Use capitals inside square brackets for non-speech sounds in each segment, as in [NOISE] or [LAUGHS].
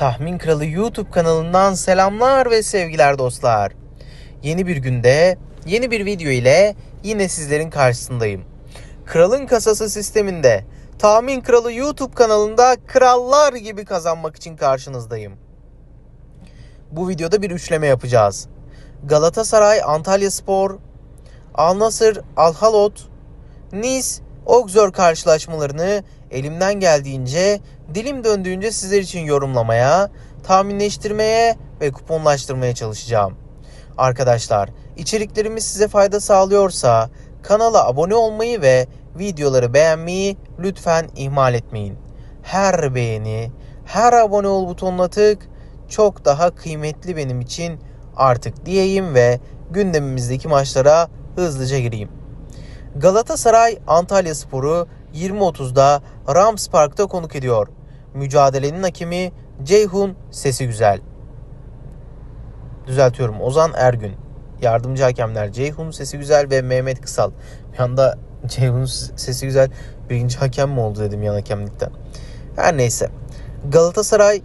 Tahmin Kralı YouTube kanalından selamlar ve sevgiler dostlar. Yeni bir günde, yeni bir video ile yine sizlerin karşısındayım. Kralın Kasası sisteminde Tahmin Kralı YouTube kanalında krallar gibi kazanmak için karşınızdayım. Bu videoda bir üçleme yapacağız. Galatasaray, Antalya Spor, Al Nassr, Al Halot, Nice, Auxerre karşılaşmalarını elimden geldiğince, dilim döndüğünce sizler için yorumlamaya, tahminleştirmeye ve kuponlaştırmaya çalışacağım. Arkadaşlar, içeriklerimiz size fayda sağlıyorsa kanala abone olmayı ve videoları beğenmeyi lütfen ihmal etmeyin. Her beğeni, her abone ol butonuna tık çok daha kıymetli benim için artık diyeyim ve gündemimizdeki maçlara hızlıca gireyim. Galatasaray Antalya Sporu 20.30'da Rams Park'ta konuk ediyor. Mücadelenin hakemi Ceyhun Sesi Güzel. Düzeltiyorum Ozan Ergün. Yardımcı hakemler Ceyhun Sesi Güzel ve Mehmet Kısal. Bir anda [LAUGHS] Ceyhun Sesi Güzel birinci hakem mi oldu dedim yan hakemlikten. Her neyse. Galatasaray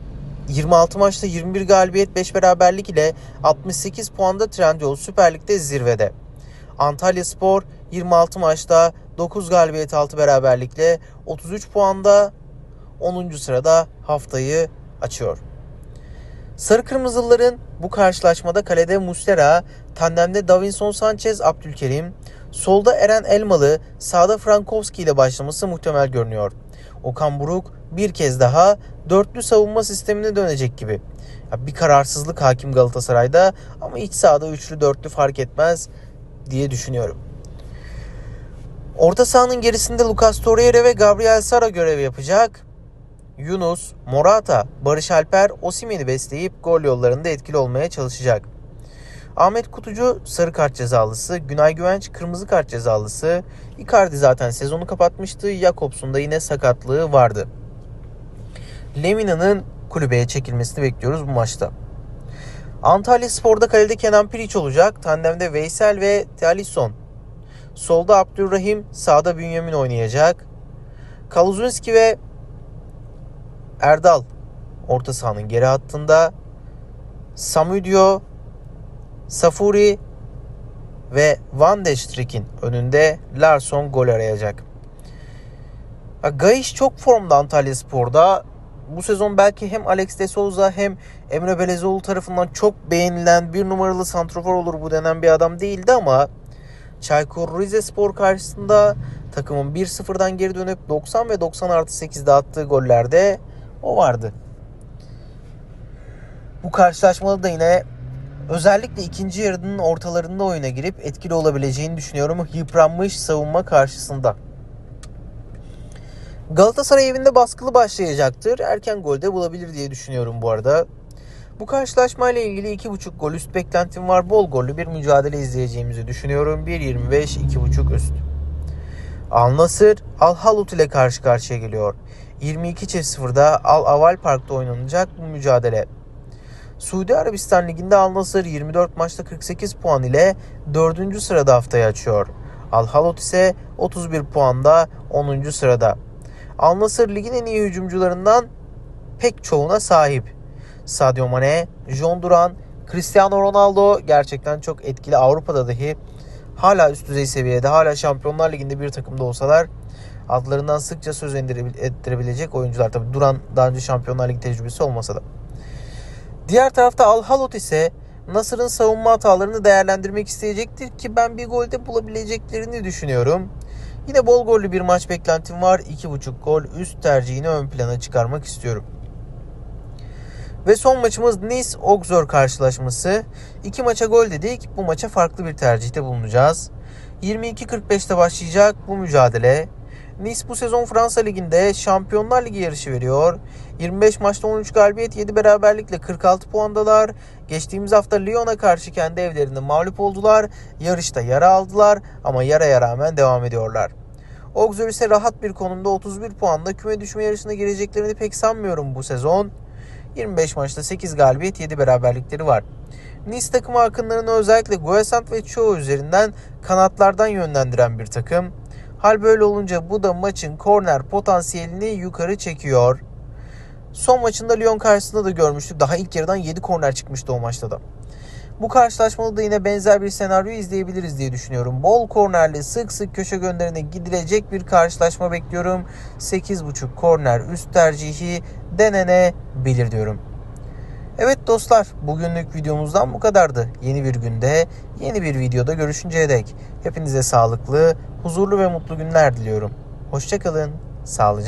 26 maçta 21 galibiyet 5 beraberlik ile 68 puanda Trendyol Süper Lig'de zirvede. Antalya Spor 26 maçta 9 galibiyet 6 beraberlikle 33 puanda 10. sırada haftayı açıyor. Sarı Kırmızılıların bu karşılaşmada kalede Muslera, tandemde Davinson Sanchez, Abdülkerim, solda Eren Elmalı, sağda Frankowski ile başlaması muhtemel görünüyor. Okan Buruk bir kez daha dörtlü savunma sistemine dönecek gibi. Bir kararsızlık hakim Galatasaray'da ama iç sahada üçlü dörtlü fark etmez diye düşünüyorum. Orta sahanın gerisinde Lucas Torreira ve Gabriel Sara görev yapacak. Yunus, Morata, Barış Alper, Osimhen'i besleyip gol yollarında etkili olmaya çalışacak. Ahmet Kutucu sarı kart cezalısı, Günay Güvenç kırmızı kart cezalısı. Icardi zaten sezonu kapatmıştı. Jakobs'un da yine sakatlığı vardı. Lemina'nın kulübeye çekilmesini bekliyoruz bu maçta. Antalya Spor'da kalede Kenan Piriç olacak. Tandemde Veysel ve Talisson. Solda Abdülrahim, sağda Bünyamin oynayacak. Kaluzunski ve Erdal orta sahanın geri hattında. Samudio, Safuri ve Van de Streek'in önünde Larson gol arayacak. Gayiş çok formda Antalya Spor'da. Bu sezon belki hem Alex de Souza hem Emre Belezoğlu tarafından çok beğenilen bir numaralı santrofor olur bu denen bir adam değildi ama Çaykur Rizespor karşısında takımın 1-0'dan geri dönüp 90 ve 90 artı 8'de attığı gollerde o vardı. Bu karşılaşmada da yine özellikle ikinci yarının ortalarında oyuna girip etkili olabileceğini düşünüyorum yıpranmış savunma karşısında. Galatasaray evinde baskılı başlayacaktır. Erken golde bulabilir diye düşünüyorum bu arada. Bu karşılaşmayla ilgili 2.5 gol üst beklentim var. Bol gollü bir mücadele izleyeceğimizi düşünüyorum. 1.25 2.5 üst. Al Nasır Al Halut ile karşı karşıya geliyor. 22.0'da Al Aval Park'ta oynanacak bu mücadele. Suudi Arabistan Ligi'nde Al Nasır 24 maçta 48 puan ile 4. sırada haftayı açıyor. Al Halut ise 31 puanda 10. sırada. Al Nassr ligin en iyi hücumcularından pek çoğuna sahip. Sadio Mane, John Duran, Cristiano Ronaldo gerçekten çok etkili Avrupa'da dahi hala üst düzey seviyede, hala Şampiyonlar Ligi'nde bir takımda olsalar adlarından sıkça söz ettirebilecek oyuncular. Tabi Duran daha önce Şampiyonlar Ligi tecrübesi olmasa da. Diğer tarafta Al Halot ise Nasır'ın savunma hatalarını değerlendirmek isteyecektir ki ben bir golde bulabileceklerini düşünüyorum. Yine bol gollü bir maç beklentim var. 2.5 gol üst tercihini ön plana çıkarmak istiyorum. Ve son maçımız Nice Auxerre karşılaşması. İki maça gol dedik. Bu maça farklı bir tercihte bulunacağız. 22.45'te başlayacak bu mücadele. Nice bu sezon Fransa Ligi'nde Şampiyonlar Ligi yarışı veriyor. 25 maçta 13 galibiyet 7 beraberlikle 46 puandalar. Geçtiğimiz hafta Lyon'a karşı kendi evlerinde mağlup oldular. Yarışta yara aldılar ama yaraya rağmen devam ediyorlar. Auxerre ise rahat bir konumda 31 puanla küme düşme yarışına gireceklerini pek sanmıyorum bu sezon. 25 maçta 8 galibiyet 7 beraberlikleri var. Nice takımı akınlarını özellikle Guesant ve Cho üzerinden kanatlardan yönlendiren bir takım. Hal böyle olunca bu da maçın korner potansiyelini yukarı çekiyor. Son maçında Lyon karşısında da görmüştük. Daha ilk yarıdan 7 korner çıkmıştı o maçta da. Bu karşılaşmada da yine benzer bir senaryo izleyebiliriz diye düşünüyorum. Bol kornerli sık sık köşe gönderine gidilecek bir karşılaşma bekliyorum. 8.5 korner üst tercihi denenebilir diyorum. Evet dostlar bugünlük videomuzdan bu kadardı. Yeni bir günde yeni bir videoda görüşünceye dek hepinize sağlıklı, huzurlu ve mutlu günler diliyorum. Hoşçakalın, sağlıcakla.